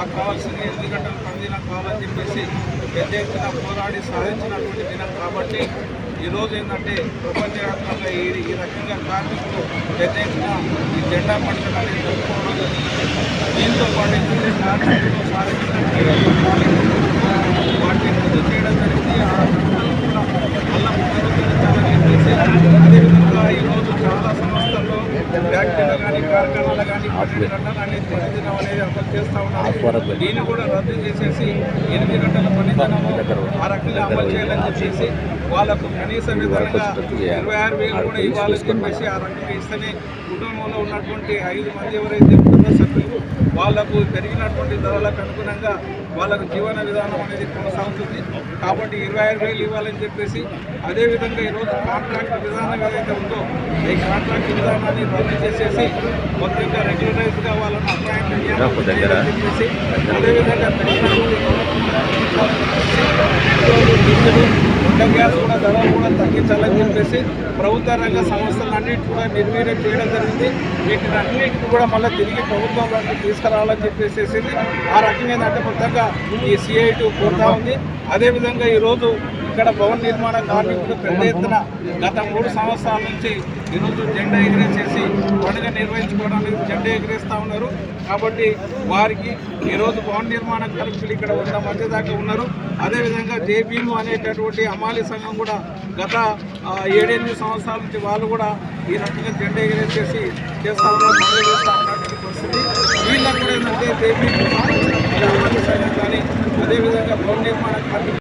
మాకు కావాల్సిన ఎనిమిది గంటల పనిదినం కావాలని చెప్పేసి పెద్ద ఎత్తున పోరాడి సాధించినటువంటి దినం కాబట్టి ఈరోజు ఏంటంటే ప్రపంచవ్యాప్తంగా ఈ ఈ రకంగా కార్మికులు పెద్ద ఎత్తున ఈ జెండా పండుగ అనేది జరుపుకోవడం జరిగింది దీంతో పాటు ఏంటంటే కార్మికులు సాధించినటువంటి వాటిని రద్దు చేయడం జరిగింది ఆ రద్దులు కూడా మళ్ళా పునరుద్ధరించాలని చెప్పేసి అదేవిధంగా ఈరోజు చాలా సంస్థల్లో ఫ్యాక్టరీలు కానీ కానీ పన్నెండు గంటలు అనేది పనిదినం అనేది అమలు చేస్తూ ఉన్నారు. దీన్ని కూడా రద్దు చేసేసి ఎనిమిది గంటల పనిదినము ఆ రకంగా అమలు చేయాలని చెప్పేసి వాళ్ళకు కనీస విధంగా ఇరవై ఆరు వేలు కూడా ఇవ్వాలని చెప్పేసి ఆ రకంగా ఇస్తేనే కుటుంబంలో ఉన్నటువంటి ఐదు మంది ఎవరైతే కుటుంబ సభ్యులు వాళ్ళకు పెరిగినటువంటి ధరలకు అనుగుణంగా వాళ్ళకు జీవన విధానం అనేది కొనసాగుతుంది. కాబట్టి ఇరవై ఆరు వేలు ఇవ్వాలని చెప్పేసి అదేవిధంగా ఈరోజు కాంట్రాక్ట్ విధానం ఏదైతే ఉందో ఈ కాంట్రాక్ట్ విధానాన్ని రద్దు చేసేసి మొత్తంగా రెగ్యులరైజ్గా వాళ్ళని అపాయింట్మెంట్ చెప్పేసి అదేవిధంగా వంట గ్యాస్ కూడా ధరలు కూడా తగ్గించాలని చెప్పేసి ప్రభుత్వ రంగ సంస్థలన్నిటి కూడా నిర్వీర్యం చేయడం జరిగింది వీటిని అన్నిటిని కూడా మళ్ళీ తిరిగి ప్రభుత్వంలోకి తీసుకురావాలని చెప్పేసి ఆ రకంగా ఏంటంటే మొత్తంగా ఈ సిఐ టూ కోరుతా ఉంది అదేవిధంగా ఈరోజు ఇక్కడ భవన నిర్మాణ కార్మికులు పెద్ద ఎత్తున గత మూడు సంవత్సరాల నుంచి ఈరోజు జెండా ఎగిరేసేసి పండుగ నిర్వహించుకోవడానికి జెండా ఎగిరేస్తూ ఉన్నారు. కాబట్టి వారికి ఈరోజు భవన నిర్మాణ కార్మికులు ఇక్కడ వంద మంది దాకా ఉన్నారు. అదేవిధంగా జేబీలు అనేటటువంటి అమాలి సంఘం కూడా గత ఏడెనిమిది సంవత్సరాల నుంచి వాళ్ళు కూడా ఈ రకంగా జెండా ఎగిరేసేసి చేస్తూ ఉన్నారు. పండుగ చేస్తూ ఉన్నటువంటి పరిస్థితి వీళ్ళకు కూడా ఏంటంటే జేబీలు అమాలి సంఘం కానీ అదేవిధంగా భవన నిర్మాణ కార్మికులు